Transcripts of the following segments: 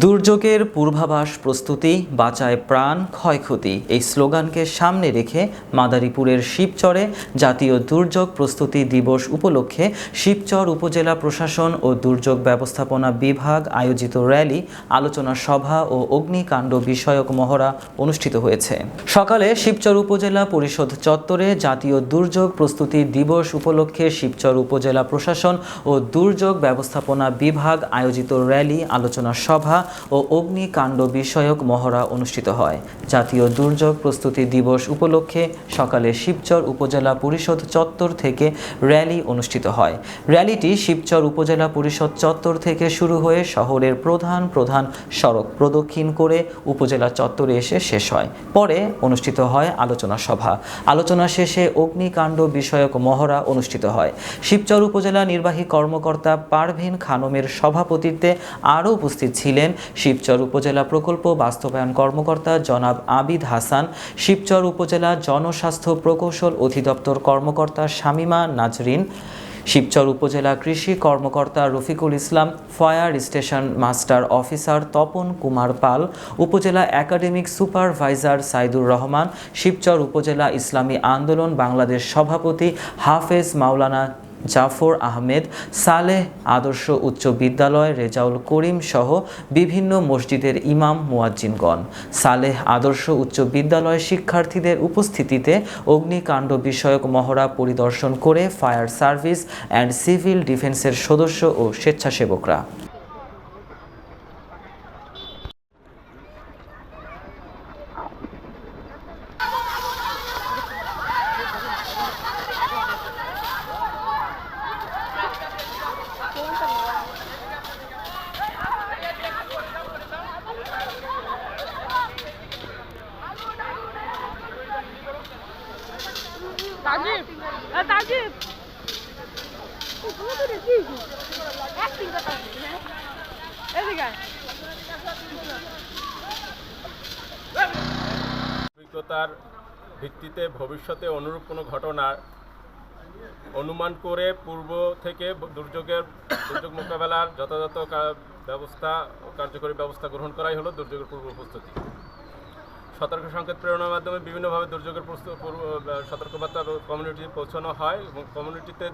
দুর্যোগের পূর্বাভাস প্রস্তুতি, বাঁচায় প্রাণ, ক্ষয়ক্ষতি এই স্লোগানকে সামনে রেখে মাদারীপুরের শিবচরে জাতীয় দুর্যোগ প্রস্তুতি দিবস উপলক্ষে শিবচর উপজেলা প্রশাসন ও দুর্যোগ ব্যবস্থাপনা বিভাগ আয়োজিত র্যালি, আলোচনা সভা ও অগ্নিকাণ্ড বিষয়ক মহড়া অনুষ্ঠিত হয়েছে। সকালে শিবচর উপজেলা পরিষদ চত্বরে জাতীয় দুর্যোগ প্রস্তুতি দিবস উপলক্ষে শিবচর উপজেলা প্রশাসন ও দুর্যোগ ব্যবস্থাপনা বিভাগ আয়োজিত র্যালি, আলোচনা সভা ও অগ্নিকাণ্ড বিষয়ক মহড়া অনুষ্ঠিত হয়। জাতীয় দুর্যোগ প্রস্তুতি দিবস উপলক্ষে সকালে শিবচর উপজেলা পরিষদ চত্বর থেকে র্যালি অনুষ্ঠিত হয়। র্যালিটি শিবচর উপজেলা পরিষদ চত্বর থেকে শুরু হয়ে শহরের প্রধান প্রধান সড়ক প্রদক্ষিণ করে উপজেলা চত্বরে এসে শেষ হয়। পরে অনুষ্ঠিত হয় আলোচনা সভা। আলোচনা শেষে অগ্নিকাণ্ড বিষয়ক মহড়া অনুষ্ঠিত হয়। শিবচর উপজেলা নির্বাহী কর্মকর্তা পারভিন খানমের সভাপতিত্বে আরও উপস্থিত ছিলেন শিবচর উপজেলা প্রকল্প বাস্তবায়ন কর্মকর্তা জনাব আবিদ হাসান, শিবচর উপজেলা জনস্বাস্থ্য প্রকৌশল অধিদপ্তর কর্মকর্তা শামিমা নাজরিন, শিবচর উপজেলা কৃষি কর্মকর্তা Rafiqul Islam, fire station master officer Tapan Kumar Pal, উপজেলা একাডেমিক সুপারভাইজার সাইদুর রহমান, শিবচর উপজেলা ইসলামী আন্দোলন বাংলাদেশ সভাপতি হাফেজ মাওলানা জাফর আহমেদ, সালেহ আদর্শ উচ্চ বিদ্যালয়, রেজাউল করিম সহ বিভিন্ন মসজিদের ইমাম মুয়াজ্জিনগণ। সালেহ আদর্শ উচ্চ বিদ্যালয় শিক্ষার্থীদের উপস্থিতিতে অগ্নিকাণ্ড বিষয়ক মহড়া পরিদর্শন করে ফায়ার সার্ভিস অ্যান্ড সিভিল ডিফেন্সের সদস্য ও স্বেচ্ছাসেবকরা। অভিজ্ঞতার ভিত্তিতে ভবিষ্যতে অনুরূপ কোনো ঘটনার অনুমান করে পূর্ব থেকে দুর্যোগের দুর্যোগ মোকাবেলার যথাযথ ব্যবস্থা কার্যকরী ব্যবস্থা গ্রহণ করাই হলো দুর্যোগের পূর্ব প্রস্তুতি। সতর্ক সংকেত প্রেরণার মাধ্যমে বিভিন্নভাবে দুর্যোগের সতর্কবার্তা কমিউনিটি পৌঁছানো হয় এবং কমিউনিটিতে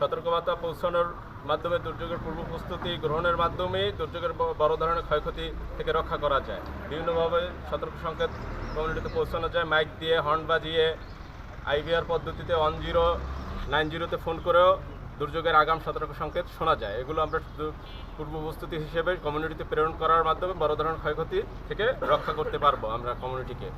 সতর্কবার্তা পৌঁছানোর মাধ্যমে দুর্যোগের পূর্ব প্রস্তুতি গ্রহণের মাধ্যমে দুর্যোগের বড় ধরনের ক্ষয়ক্ষতি থেকে রক্ষা করা যায়। বিভিন্নভাবে সতর্ক সংকেত কমিউনিটিতে পৌঁছানো যায়। মাইক দিয়ে হর্ন বাজিয়ে আইভিআর পদ্ধতিতে ওয়ান জিরো নাইন জিরোতে ফোন করেও দুর্যোগের আগাম সতর্ক সংকেত শোনা যায়। এগুলো আমরা শুধু পূর্ব প্রস্তুতি হিসেবে কমিউনিটিতে প্রেরণ করার মাধ্যমে বড় ধরনের ক্ষয়ক্ষতি থেকে রক্ষা করতে পারব আমরা কমিউনিটিকে